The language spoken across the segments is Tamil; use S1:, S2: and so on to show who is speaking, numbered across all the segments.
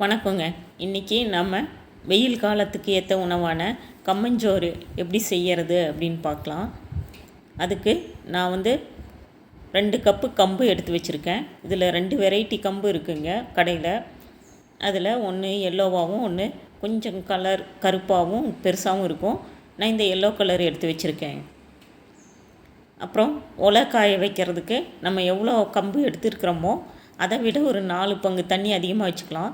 S1: வணக்கங்க. இன்றைக்கி நம்ம வெயில் காலத்துக்கு ஏற்ற உணவான கம்மஞ்சோறு எப்படி செய்கிறது அப்படின்னு பார்க்கலாம். அதுக்கு நான் வந்து ரெண்டு கப்பு கம்பு எடுத்து வச்சுருக்கேன். இதில் ரெண்டு வெரைட்டி கம்பு இருக்குங்க கடையில். அதில் ஒன்று எல்லோவாகவும் ஒன்று கொஞ்சம் கலர் கருப்பாகவும் பெருசாகவும் இருக்கும். நான் இந்த எல்லோ கலர் எடுத்து வச்சுருக்கேன். அப்புறம் ஒலை காய வைக்கிறதுக்கு நம்ம எவ்வளோ கம்பு எடுத்துருக்குறோமோ அதை விட ஒரு நாலு பங்கு தண்ணி அதிகமாக வச்சுக்கலாம்.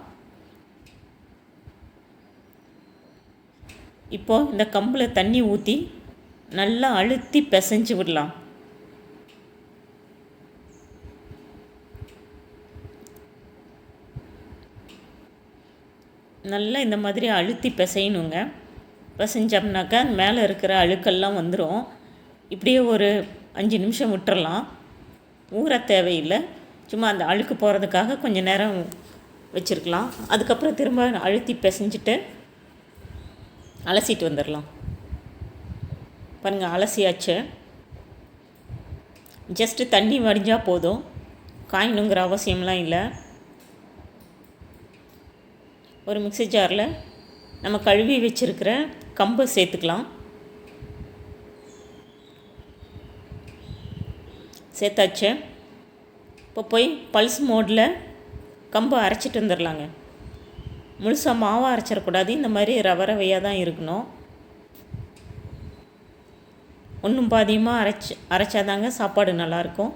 S1: இப்போது இந்த கம்பில் தண்ணி ஊற்றி நல்லா அழுத்தி பிசைஞ்சு விடலாம். நல்லா இந்த மாதிரி அழுத்தி பிசையணுங்க. பிசைஞ்சோம்னாக்கா மேலே இருக்கிற அழுக்கெல்லாம் வந்துடும் இப்படியே ஒரு அஞ்சு நிமிஷம் விட்டுறலாம். ஊற தேவையில்லை. சும்மா அந்த அழுக்கு போகிறதுக்காக கொஞ்சம் நேரம் வச்சுருக்கலாம். அதுக்கப்புறம் திரும்ப அழுத்தி பிசைஞ்சிட்டு அலசிட்டு வந்துடலாம். பாருங்கள் அலசியாச்சு. ஜஸ்ட்டு தண்ணி வடிஞ்சால் போதும். காயணுங்கிற அவசியம்லாம் இல்லை. ஒரு மிக்ஸி ஜாரில் நம்ம கழுவி வச்சுருக்கிற கம்பை சேர்த்துக்கலாம். சேர்த்தாச்சு. இப்போ போய் பல்ஸ் மோடில் கம்பை அரைச்சிட்டு வந்துடலாங்க. முழுசாக மாவாக அரைச்சிடக்கூடாது இந்த மாதிரி ரவ ரவையாக தான் இருக்கணும். ஒன்றும் பாதியமாக அரைச்சி அரைச்சாதாங்க சாப்பாடு நல்லாயிருக்கும்.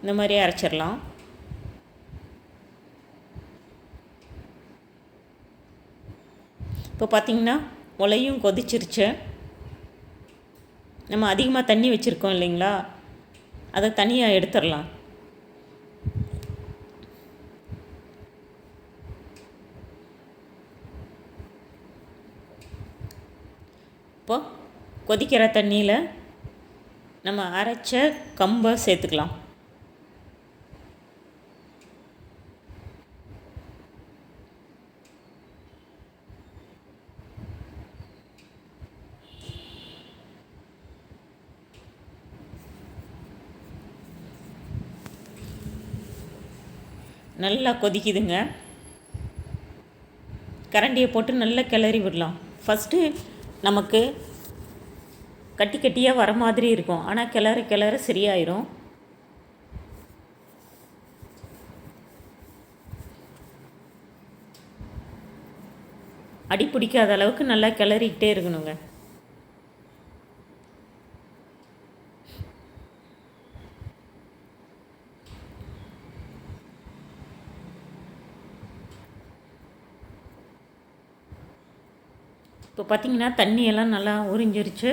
S1: இந்த மாதிரி அரைச்சிடலாம். இப்போ பார்த்திங்கன்னா உலையும் கொதிச்சிருச்சு. நம்ம அதிகமாக தண்ணி வச்சுருக்கோம் இல்லைங்களா? அதை தனியாக எடுத்துடலாம். இப்போ கொதிக்கிற தண்ணியில் நம்ம அரைச்ச கம்பை சேர்த்துக்கலாம். நல்லா கொதிக்குதுங்க. கரண்டியை போட்டு நல்லா கிளறி விடலாம். ஃபஸ்ட்டு நமக்கு கட்டி கட்டியாக வர மாதிரி இருக்கும். ஆனால் கிளற கிளற சரியாயிரும். அடி பிடிக்காத அளவுக்கு நல்லா கிளறிக்கிட்டே இருக்கணுங்க. இப்போ பார்த்திங்கன்னா தண்ணியெல்லாம் நல்லா உறிஞ்சிருச்சு.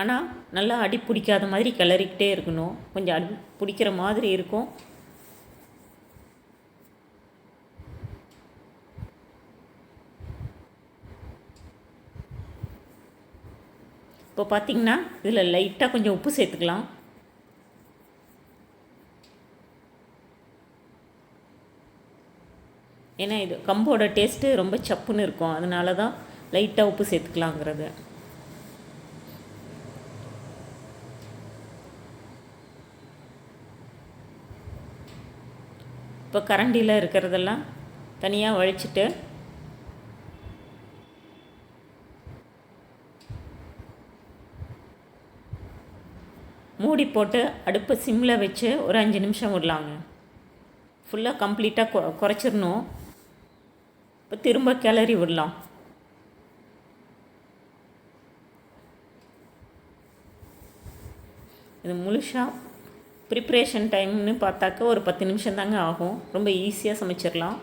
S1: ஆனால் நல்லா அடி பிடிக்காத மாதிரி கிளறிக்கிட்டே இருக்கணும். கொஞ்சம் அடி பிடிக்கிற மாதிரி இருக்கும். இப்போ பார்த்திங்கன்னா இதில் லைட்டாக கொஞ்சம் உப்பு சேர்த்துக்கலாம். ஏன்னா இது கம்போட டேஸ்ட்டு ரொம்ப சப்புன்னு இருக்கும். அதனால தான் லைட்டாக உப்பு சேர்த்துக்கலாங்கிறது. இப்போ கரண்டியில் இருக்கிறதெல்லாம் தனியாக வழிச்சிட்டு மூடி போட்டு அடுப்பை சிம்மில் வச்சு ஒரு அஞ்சு நிமிஷம் விடலாங்க. ஃபுல்லாக கம்ப்ளீட்டாக கொ குறைச்சிடணும். இப்போ திரும்ப கிளறி விடலாம். இது முழுசாக ப்ரிப்ரேஷன் டைம்னு பார்த்தாக்க ஒரு பத்து நிமிஷம் தாங்க ஆகும். ரொம்ப ஈஸியாக சமைச்சிடலாம்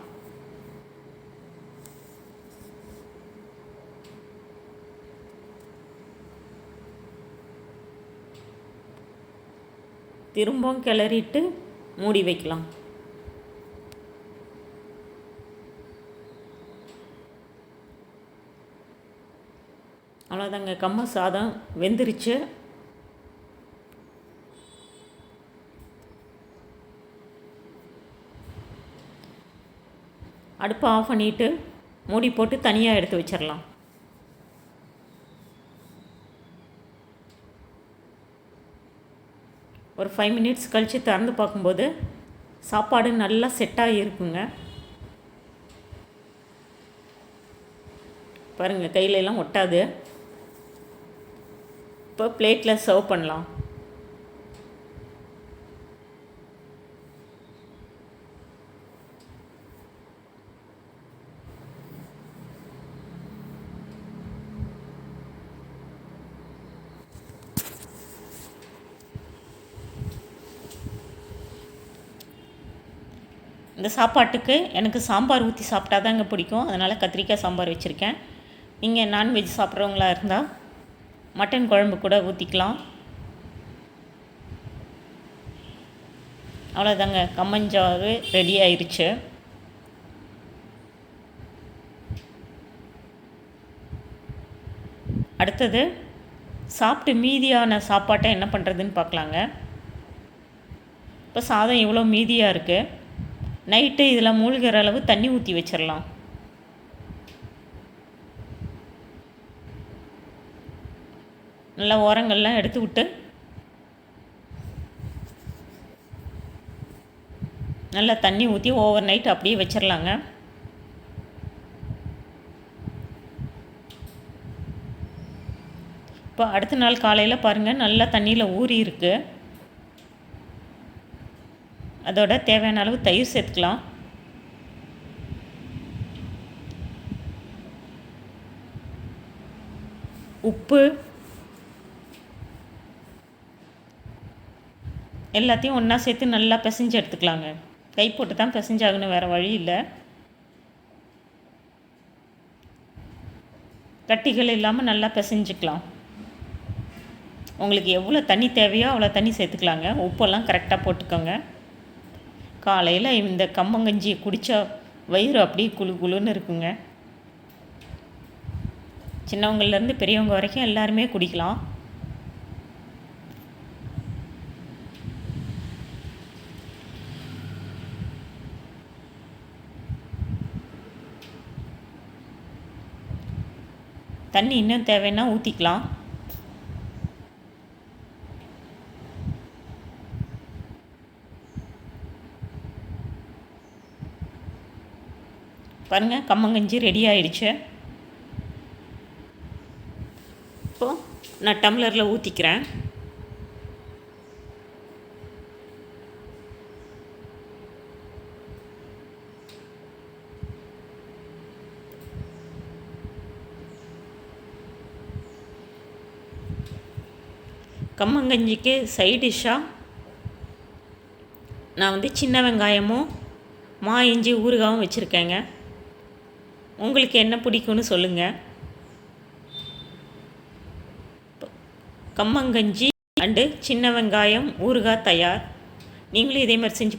S1: திரும்பவும் கிளறிட்டு மூடி வைக்கலாம். அவ்வளோதாங்க கம்ம சாதம் வெந்துருச்சு. அடுப்பை ஆஃப் பண்ணிவிட்டு மூடி போட்டு தனியாக எடுத்து வச்சிடலாம். ஒரு ஃபைவ் மினிட்ஸ் கழித்து திறந்து பார்க்கும்போது சாப்பாடு நல்லா செட்டாகி இருக்குங்க. பாருங்கள் கையிலெல்லாம் ஒட்டாது. இப்போ பிளேட்டில் சர்வ் பண்ணலாம். இந்த சாப்பாட்டுக்கு எனக்கு சாம்பார் ஊற்றி சாப்பிட்டா தாங்க பிடிக்கும். அதனால் கத்திரிக்காய் சாம்பார் வச்சுருக்கேன். நீங்கள் நான்வெஜ் சாப்பிட்றவங்களா இருந்தால் மட்டன் குழம்பு கூட ஊற்றிக்கலாம் அவ்வளோதாங்க கம்மஞ்சாறு ரெடி ஆயிடுச்சு அடுத்தது சாப்பிட்டு மீதியான சாப்பாட்டை என்ன பண்ணுறதுன்னு பார்க்கலாங்க. இப்போ சாதம் இவ்வளோ மீதியாக இருக்குது நைட்டு இதில் மூழ்கிற அளவு தண்ணி ஊற்றி வச்சிடலாம் நல்லா ஓரங்கள்லாம் எடுத்து விட்டு. நல்லா தண்ணி ஊற்றி ஓவர் நைட் அப்படியே வச்சிடலாங்க இப்போ அடுத்த நாள் காலையில் பாருங்கள் நல்லா தண்ணியில் ஊறி இருக்குது அதோட தேவையான அளவு தயிர் சேர்த்துக்கலாம். உப்பு எல்லாத்தையும் ஒன்றா சேர்த்து நல்லா பிசைஞ்சு எடுத்துக்கலாங்க. கை போட்டு தான் பிசைஞ்சாகணும் வேறு வழி இல்லை. கட்டிகள் இல்லாமல் நல்லா பிசைஞ்சிக்கலாம். உங்களுக்கு எவ்வளோ தண்ணி தேவையோ அவ்வளோ தண்ணி சேர்த்துக்கலாங்க. உப்பெல்லாம் கரெக்டாக போட்டுக்கோங்க. காலையில் இந்த கம்மங்கஞ்சியை குடித்தா வயிறு அப்படியே குழு குழுன்னு இருக்குங்க. சின்னவங்கள்லேருந்து பெரியவங்க வரைக்கும் எல்லாருமே குடிக்கலாம். தண்ணி இன்னும் தேவைன்னா ஊற்றிக்கலாம் பாருங்கள் கம்மங்கஞ்சி ரெடி ஆயிடுச்சு. இப்போது நான் டம்ளரில் ஊற்றிக்கிறேன் கம்மங்கஞ்சிக்கு சைட் டிஷ்ஷாக நான் வந்து சின்ன வெங்காயமும் மா இஞ்சி ஊறுகாவும் வச்சுருக்கேங்க. உங்களுக்கு என்ன பிடிக்கும்னு சொல்லுங்கள் கம்மங்கஞ்சி அண்டு சின்ன வெங்காயம் ஊறுகாய் தயார். நீங்களும் இதே மாதிரி செஞ்சு